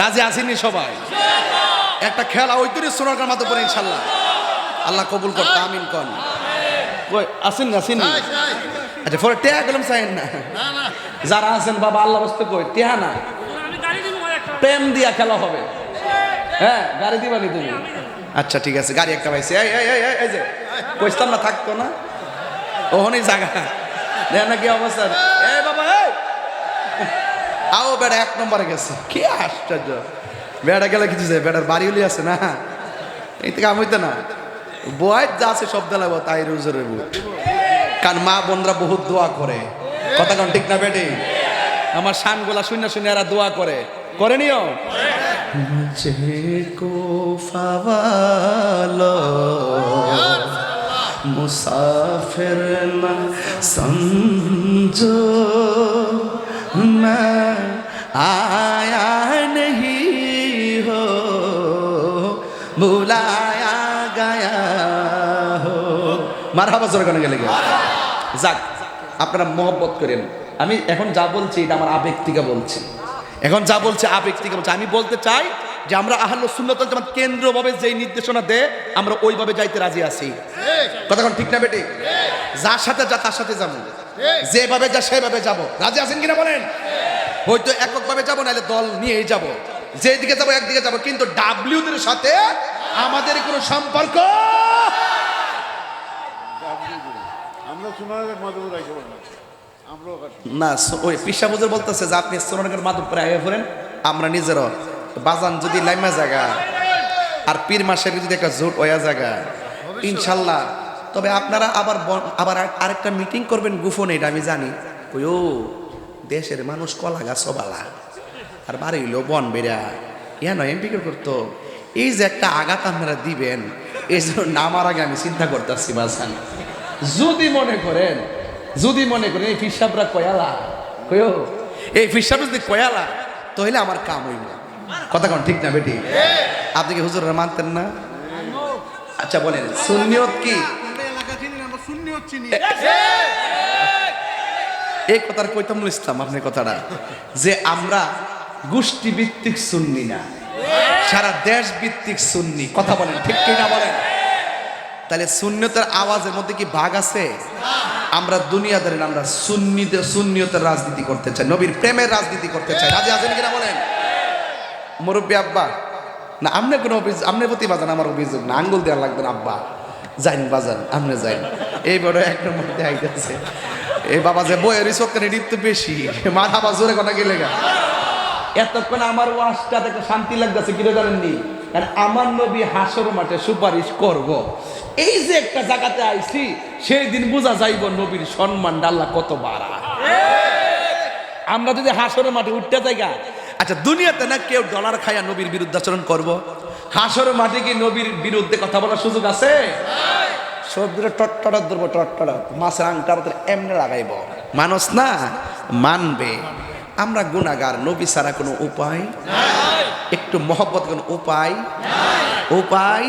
রাজি আসেনি সবাই? একটা খেলা ওই তৈরি সোনার মাথা পরে ইনশাল্লাহ। আল্লাহ কবুল করতে আমিন কন। কই আসেন না আসেন আচ্ছা পরে টেহা গেলাম চাইন না। যারা আছেন বাবা আল্লাহ বসতে কই টেহা না? প্রেম দিয়া খেলা হবে। হ্যাঁ গাড়ি দিবানি তুমি? আচ্ছা ঠিক আছে গাড়ি একটা পাইছি। এই এই এই, এই, এই যে কইতাম না থাকতো না? ওহনই জায়গা। দেখ না কি অবস্থা। আও বেড়া এক নম্বরে গেছে। কি আশ্চর্য। বেড়া গেলে কিছু যায় বেড়ার বাড়ি উলি আছে না? এই থেকে আমি তো না। বয়স যা আছে সব দেলাবো তাই রোজের বুট কারণ মা বোনরা বহুত দোয়া করে। কথা কন ঠিক না বেটে? আমার শানগুলা শূন্য শূন্য এরা দোয়া করে। করে নিও। মুসাফির না, সমঝো না। आया नहीं हो बुलाया गया हो মার হাবা জোরে গেলে গেলে যাক আপনারা মহব্বত করেন আমি এখন যা বলছি এটা আমার আবেগ থেকে বলছি এখন যা বলছি আবেগ থেকে বলছি আমি বলতে চাই যে আমরা আহ্ল সুন্নতল জামাত কেন্দ্রভাবে যেই নির্দেশনা দেয় আমরা ওইভাবে যাইতে রাজি আছি কথা কোন ঠিক না বেটি যার সাথে যা তার সাথে যাবো যেভাবে যা সেভাবে যাব রাজি আছেন কিনা বলেন হয়তো এককভাবে যাব নাহলে দল নিয়েই যাব। যেদিকে যাব একদিকে যাব। কিন্তু ডাব্লিউদের সাথে আমাদের কোনো সম্পর্ক? না ওই বলতেছে যে আপনি সোনানগর মাধবপুরে আগে পড়েন আমরা নিজেরও। বাজান যদি লাইমা জায়গা আর পীর মাসের যদি একটা জোট ওয়া জায়গা ইনশাল্লাহ। তবে আপনারা আবার আবার আর- আরেকটা মিটিং করবেন গুফনে এটা আমি জানি। ওই ও দেশের মানুষ কলা গাছ সবালা আর বাড়ি হইল বন বেড়া ইয়া নয় এমপি করতো এই যে একটা আঘাত আপনারা দিবেন এই জন্য নামার আগে আমি চিন্তা করতেছি বাসান যদি মনে করেন যদি মনে করেন এই ফিসাবরা কয়ালা কয়ো এই ফিসাব যদি কয়ালা তাহলে আমার কাম হইব কথা কোন ঠিক না বেটি আপনি কি হুজুররা মানতেন না আচ্ছা বলেন সুন্নিয়ত কি আমরা এলাকা চিনি না, আমরা শূন্য হচ্ছি নি এই কথার কইতামুল ইসলাম আপনি কথাটা। যে আমরা গোষ্ঠী ভিত্তিক সুন্নি না। সারা দেশ ভিত্তিক সুন্নি। কথা বলেন ঠিক কি না বলেন? তাহলে সুন্নতের আওয়াজের মধ্যে কি ভাগ আছে? আমরা দুনিয়াদারি না, আমরা সুন্নিতে সুন্নিয়তের রাজনীতি করতে চাই। নবীর প্রেমের রাজনীতি করতে চাই। রাজি আছেন কিনা বলেন? মুরব্বী আব্বা। না আমনে কোনো অভিযোগ আমনে প্রতি বাজান আমার অভিযোগ না। আঙ্গুল দেওয়া লাগবে না আব্বা। যাইন বাজান আমনে যাইন। এই বড় এক নম্বর দেখাইতেছে এই বাবা যে বইয়ের চোখের তো বেশি মাথা বাজুরে কথা গেলে গা। এতক্ষণ আমার ওয়াজটা দেখে শান্তি লাগতেছে কিরে জানেননি? কারণ আমার নবী হাসর মাঠে সুপারিশ করব। এই যে একটা জায়গাতে আইছি সেই দিন বোঝা যাইব নবীর সম্মান ডাল্লা কত বাড়া। আমরা যদি হাসরের মাঠে উঠতে জায়গা আচ্ছা দুনিয়াতে না কেউ ডলার খায়া নবীর বিরুদ্ধাচরণ করব? হাসরের মাঠে কি নবীর বিরুদ্ধে কথা বলার সুযোগ আছে? সবজিটা টট্টড়াত ধরবো টট্টড়াত মাছের আংটা আমাদের এমনি লাগাইব। মানুষ না, মানবে। আমরা গুণাগার, নবী ছাড়া কোনো উপায় একটু মহব্বত কোনো উপায় উপায়